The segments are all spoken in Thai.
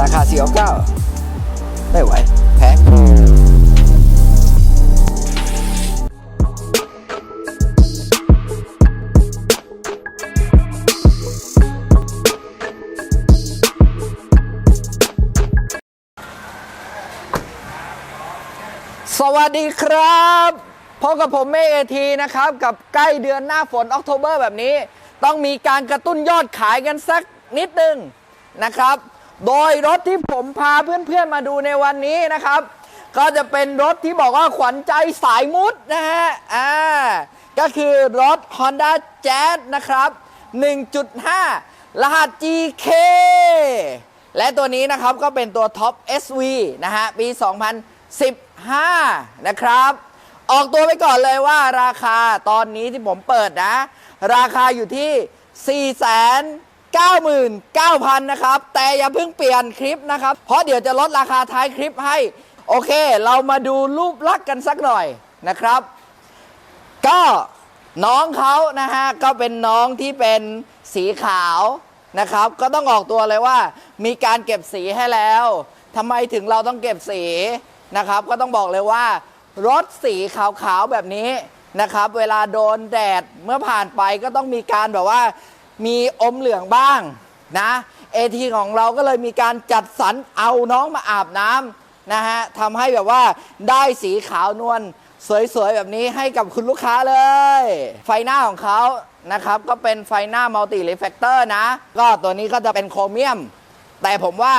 ราคา4 9ไม่ไหว แพงสวัสดีครับพบกับผมเมเอทีนะครับ กับใกล้เดือนหน้าฝนออกโทเบอร์แบบนี้ ต้องมีการกระตุ้นยอดขายกันสักนิดนึงนะครับ โดยรถที่ผมพาเพื่อนๆมาดูในวันนี้นะครับ ก็จะเป็นรถที่บอกว่าขวัญใจสายมุดนะฮะอ่าก็คือรถ Honda Jazz นะครับ 1.5 รหัส GK และตัวนี้นะครับก็เป็นตัวท็อป SV นะฮะ ปี 2015 นะครับ ออกตัวไปก่อนเลยว่าราคาตอนนี้ที่ผมเปิดนะ ราคาอยู่ที่ 99,000นะครับ แต่อย่าเพิ่งเปลี่ยนคลิปนะครับ เพราะเดี๋ยวจะลดราคาท้ายคลิปให้ โอเค เรามาดูรูปลักษณ์กันสักหน่อยนะครับ ก็น้องเขานะฮะ ก็เป็นน้องที่เป็นสีขาวนะครับ ก็ต้องออกตัวเลยว่า มีการเก็บสีให้แล้วทำไมถึงเราต้องเก็บสีนะครับ ก็ต้องบอกเลยว่ารถสีขาวๆแบบนี้นะครับ เวลาโดนแดดเมื่อผ่านไปก็ต้องมีการแบบว่า มีอมเหลืองบ้างนะเอทีของเราก็เลยมีการจัดสรรเอาน้องมาอาบน้ำนะฮะทำให้แบบว่าได้สีขาวนวลสวยๆ แบบนี้ให้กับคุณลูกค้าเลย ไฟหน้าของเขานะครับ ก็เป็นไฟหน้ามัลติรีเฟกเตอร์นะ ก็ตัวนี้ก็จะเป็นโครเมียม แต่ผมว่า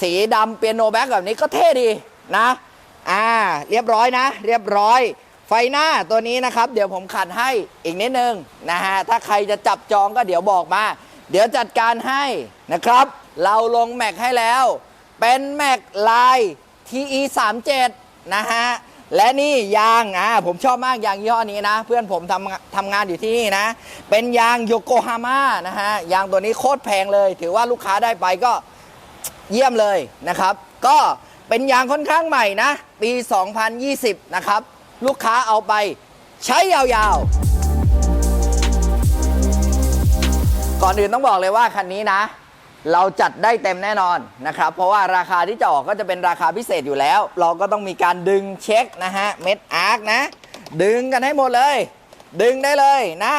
สีดำเปียโนแบ็กแบบนี้ก็เท่ดีนะ อ่า เรียบร้อยนะ เรียบร้อย ไฟหน้าตัวนี้นะครับ เดี๋ยวผมขัดให้อีกนิดนึงนะฮะถ้าใครจะจับจองก็เดี๋ยวบอกมา เดี๋ยวจัดการให้นะครับ เราลงแม็กให้แล้ว เป็นแม็กลาย TE 3 7นะฮะและนี่ยางอ่าผมชอบมากยางยี่ห้อนี้นะ เพื่อนผมทำทำงานอยู่ที่นี่นะ เป็นยางโยโกฮาม่านะฮะยางตัวนี้โคตรแพงเลย ถือว่าลูกค้าได้ไปก็เยี่ยมเลยนะครับ ก็เป็นยางค่อนข้างใหม่นะ ปี 2020 นะครับ ลูกค้าเอาไปใช้ยาวๆ ก่อนอื่นต้องบอกเลยว่าคันนี้นะ เราจัดได้เต็มแน่นอนนะครับ เพราะว่าราคาที่จะออกก็จะเป็นราคาพิเศษอยู่แล้ว เราก็ต้องมีการดึงเช็คนะฮะเม็ดอาร์คนะ ดึงกันให้หมดเลย ดึงได้เลยนะ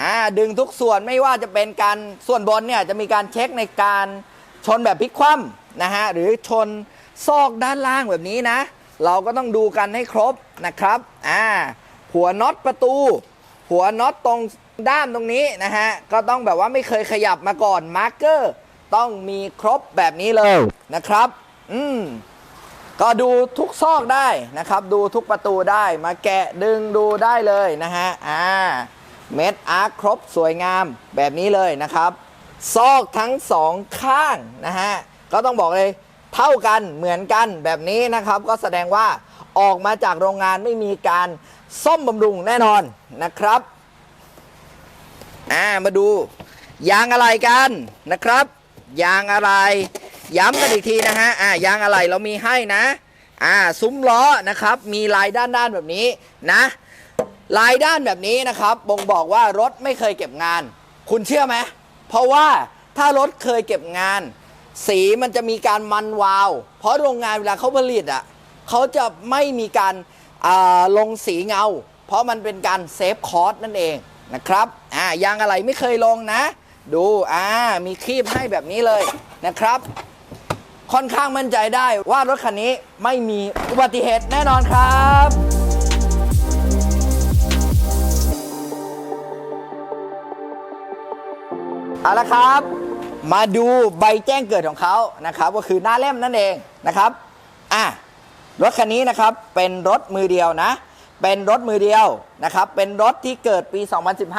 อ่าดึงทุกส่วนไม่ว่าจะเป็นการส่วนบนเนี่ยจะมีการเช็คในการชนแบบพลิกคว่ำนะฮะหรือชนซอกด้านล่างแบบนี้นะ เราก็ต้องดูกันให้ครบนะครับอ่าหัวน็อตประตู หัวน็อตตรงด้านตรงนี้นะฮะก็ต้องแบบว่าไม่เคยขยับมาก่อนมาร์กเกอร์ต้องมีครบแบบนี้เลยนะครับ อืมก็ดูทุกซอกได้นะครับ ดูทุกประตูได้มาแกะดึงดูได้เลยนะฮะอ่าเม็ดอาร์คครบสวยงามแบบนี้เลยนะครับ ซอกทั้งสองข้างนะฮะก็ต้องบอกเลย เท่ากันเหมือนกันแบบนี้นะครับ ก็แสดงว่าออกมาจากโรงงานไม่มีการซ่อมบำรุงแน่นอนนะครับอ่ามาดูยางอะไรกันนะครับ ยางอะไร ย้ำกันอีกทีนะฮะอ่ายางอะไรเรามีให้นะอ่าซุ้มล้อนะครับ มีลายด้านด้านๆแบบนี้นะ ลายด้านแบบนี้นะครับ บ่งบอกว่ารถไม่เคยเก็บงาน คุณเชื่อไหมเพราะว่าถ้ารถเคยเก็บงาน สีมันจะมีการมันวาว เพราะโรงงานเวลาเขาผลิตอะเขาจะไม่มีการาลงสีเงา เพราะมันเป็นการเซฟคอสนั่นเองนะครับอ่ายางอะไรไม่เคยลงนะ ดูอ่ามีครีบให้แบบนี้เลยนะครับ ค่อนข้างมั่นใจได้ว่ารถคันนี้ไม่มีอุบัติเหตุแน่นอนครับเอาละครับ มาดูใบแจ้งเกิดของเขานะครับก็คือหน้าเล่มนั่นเองนะครับอะรถคันนี้นะครับเป็นรถมือเดียวนะ เป็นรถมือเดียวนะครับ เป็นรถที่เกิดปี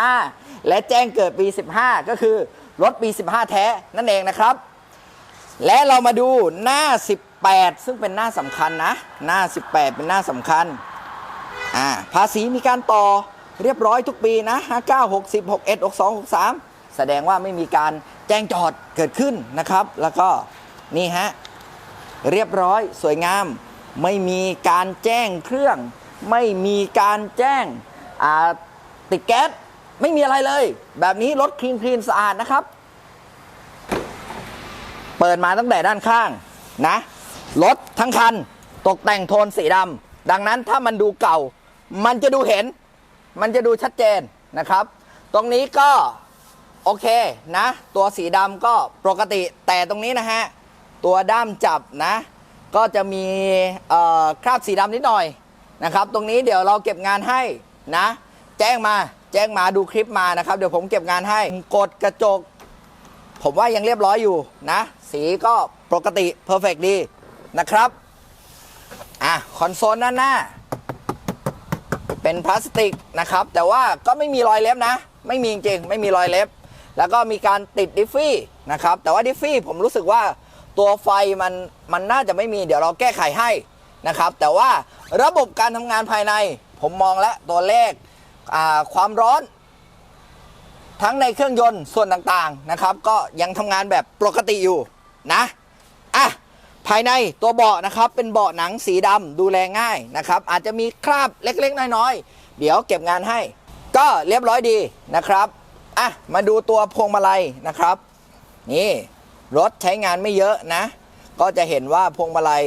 2015 และแจ้งเกิดปี 15 ก็คือรถปี 15 แท้นั่นเองนะครับ และเรามาดูหน้า 18 ซึ่งเป็นหน้าสำคัญนะ หน้า 18 เป็นหน้าสำคัญอ่าภาษีมีการต่อเรียบร้อยทุกปีนะ 59 60 61 62 63 แสดงว่าไม่มีการ แจ้งจอดเกิดขึ้นนะครับ แล้วก็นี่ฮะเรียบร้อยสวยงาม ไม่มีการแจ้งเครื่อง ไม่มีการแจ้งติดแก๊สไม่มีอะไรเลย แบบนี้รถคลีนคลีนสะอาดนะครับ เปิดมาตั้งแต่ด้านข้างนะรถทั้งคันตกแต่งโทนสีดำดังนั้นถ้ามันดูเก่า มันจะดูเห็น มันจะดูชัดเจนนะครับ ตรงนี้ก็ โอเคนะ ตัวสีดำก็ปกติแต่ตรงนี้นะฮะ ตัวด้ามจับนะ ก็จะมีคราบสีดำนิดหน่อยนะครับ ตรงนี้เดี๋ยวเราเก็บงานให้นะ แจ้งมาแจ้งมาดูคลิปมานะครับ เดี๋ยวผมเก็บงานให้กดกระจก ผมว่ายังเรียบร้อยอยู่นะ สีก็ปกติเพอร์เฟกดีนะครับอะคอนโซลด้านหน้า เป็นพลาสติกนะครับ แต่ว่าก็ไม่มีรอยเล็บนะ ไม่มีจริงไม่มีรอยเล็บ แล้วก็มีการติดดิฟฟี่นะครับ แต่ว่าดิฟฟี่ผมรู้สึกว่าตัวไฟมันมันน่าจะไม่มีเดี๋ยวเราแก้ไขให้นะครับ แต่ว่าระบบการทำงานภายใน ผมมองแล้วตัวเลขความร้อน ทั้งในเครื่องยนต์ส่วนต่างๆนะครับ ก็ยังทำงานแบบปกติอยู่นะอะภายในตัวเบาะนะครับ เป็นเบาะหนังสีดำดูแลง่ายนะครับ อาจจะมีคราบเล็กๆ น้อยๆ เดี๋ยวเก็บงานให้ ก็เรียบร้อยดีนะครับ อะมาดูตัวพวงมาลัยนะครับ นี่รถใช้งานไม่เยอะนะ ก็จะเห็นว่าพวงมาลัย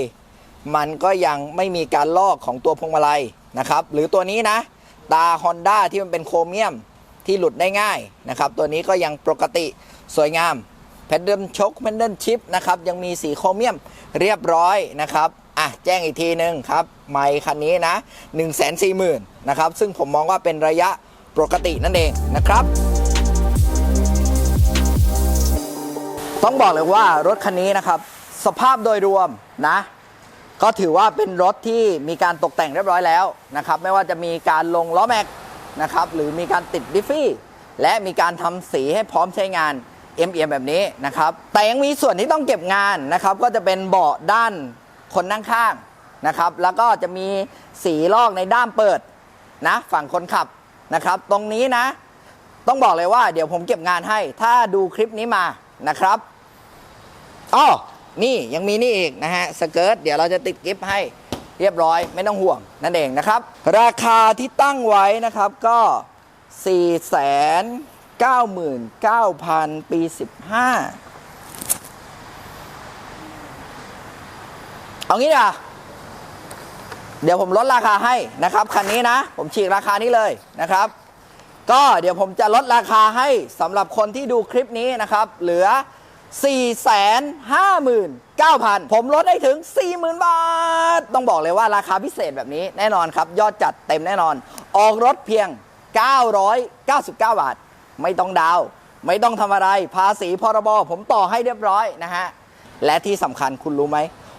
มันก็ยังไม่มีการลอกของตัวพวงมาลัยนะครับ หรือตัวนี้นะ ตา Honda ที่มันเป็นโครเมียมที่หลุดได้ง่ายนะครับ ตัวนี้ก็ยังปกติสวยงามแพดเดิลชกแพดเดิลชิปนะครับ ยังมีสีโครเมียมเรียบร้อยนะครับอะแจ้งอีกทีหนึ่งครับ ไมค์คันนี้นะ 1 4 0 0 0 0 นะครับ ซึ่งผมมองว่าเป็นระยะปกตินั่นเองนะครับ ต้องบอกเลยว่ารถคันนี้นะครับ สภาพโดยรวมนะ ก็ถือว่าเป็นรถที่มีการตกแต่งเรียบร้อยแล้วนะครับ ไม่ว่าจะมีการลงล้อแม็กนะครับ หรือมีการติดดิฟฟี่ และมีการทำสีให้พร้อมใช้งาน m อ m แบบนี้นะครับ แต่ยังมีส่วนที่ต้องเก็บงานนะครับ ก็จะเป็นเบาะด้านคนนั่งข้างนะครับ แล้วก็จะมีสีลอกในด้ามเปิดนะฝั่งคนขับนะครับ ตรงนี้นะ ต้องบอกเลยว่าเดี๋ยวผมเก็บงานให้ ถ้าดูคลิปนี้มานะครับ อ๋อนี่ยังมีนี่อีกนะฮะสเกิร์ตเดี๋ยวเราจะติดกิฟต์ให้เรียบร้อยไม่ต้องห่วงนั่นเองนะครับ ราคาที่ตั้งไว้นะครับก็ 4 9 9 0 0 0 ปี 15 เอางี้นะเดี๋ยวผมลดราคาให้นะครับ คันนี้นะ ผมฉีกราคานี้เลยนะครับ ก็เดี๋ยวผมจะลดราคาให้สำหรับคนที่ดูคลิปนี้นะครับ เหลือ 459,000 ผมลดได้ถึง 40,000 บาท ต้องบอกเลยว่าราคาพิเศษแบบนี้แน่นอนครับ ยอดจัดเต็มแน่นอน ออกรถเพียง 999 บาท ไม่ต้องดาว ไม่ต้องทำอะไร ภาษีพรบผมต่อให้เรียบร้อยนะฮะ และที่สำคัญคุณรู้ไหม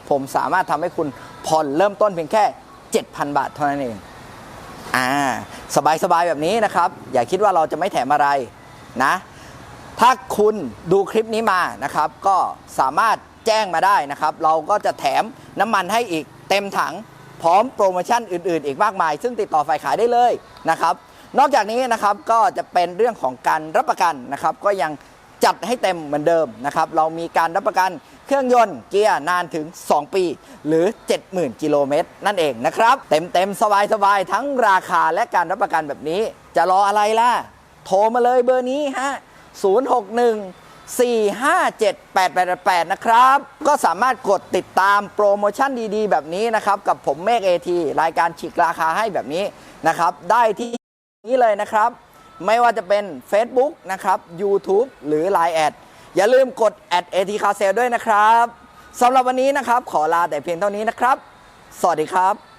ผมสามารถทำให้คุณผ่อนเริ่มต้นเพียงแค่ 7,000 บาทเท่านั้นเอง อ่า สบายๆแบบนี้นะครับ อย่าคิดว่าเราจะไม่แถมอะไรนะ ถ้าคุณดูคลิปนี้มานะครับ ก็สามารถแจ้งมาได้นะครับ เราก็จะแถมน้ำมันให้อีกเต็มถัง พร้อมโปรโมชั่นอื่น ๆ อีกมากมาย ซึ่งติดต่อฝ่ายขายได้เลยนะครับ นอกจากนี้นะครับก็จะเป็นเรื่องของการรับประกันนะครับ ก็ยังจัดให้เต็มเหมือนเดิมนะครับ เรามีการรับประกันเครื่องยนต์เกียร์นานถึง 2 ปี หรือ 70,000 กิโลเมตรนั่นเองนะครับ เต็มๆ สบายๆ ทั้งราคาและการรับประกันแบบนี้ จะรออะไรล่ะ โทรมาเลยเบอร์นี้ฮะ 061 457 8888 นะครับ ก็สามารถกดติดตามโปรโมชั่นดีๆ แบบนี้นะครับ กับผมเมฆเอทีรายการฉีกราคาให้แบบนี้นะครับ ได้ที่นี้เลยนะครับ ไม่ว่าจะเป็น Facebook นะครับ YouTube หรือ Line แอดอย่าลืมกดแอดเอทีคาเซลด้วยนะครับสำหรับวันนี้นะครับ ขอลาแต่เพียงเท่านี้นะครับ สวัสดีครับ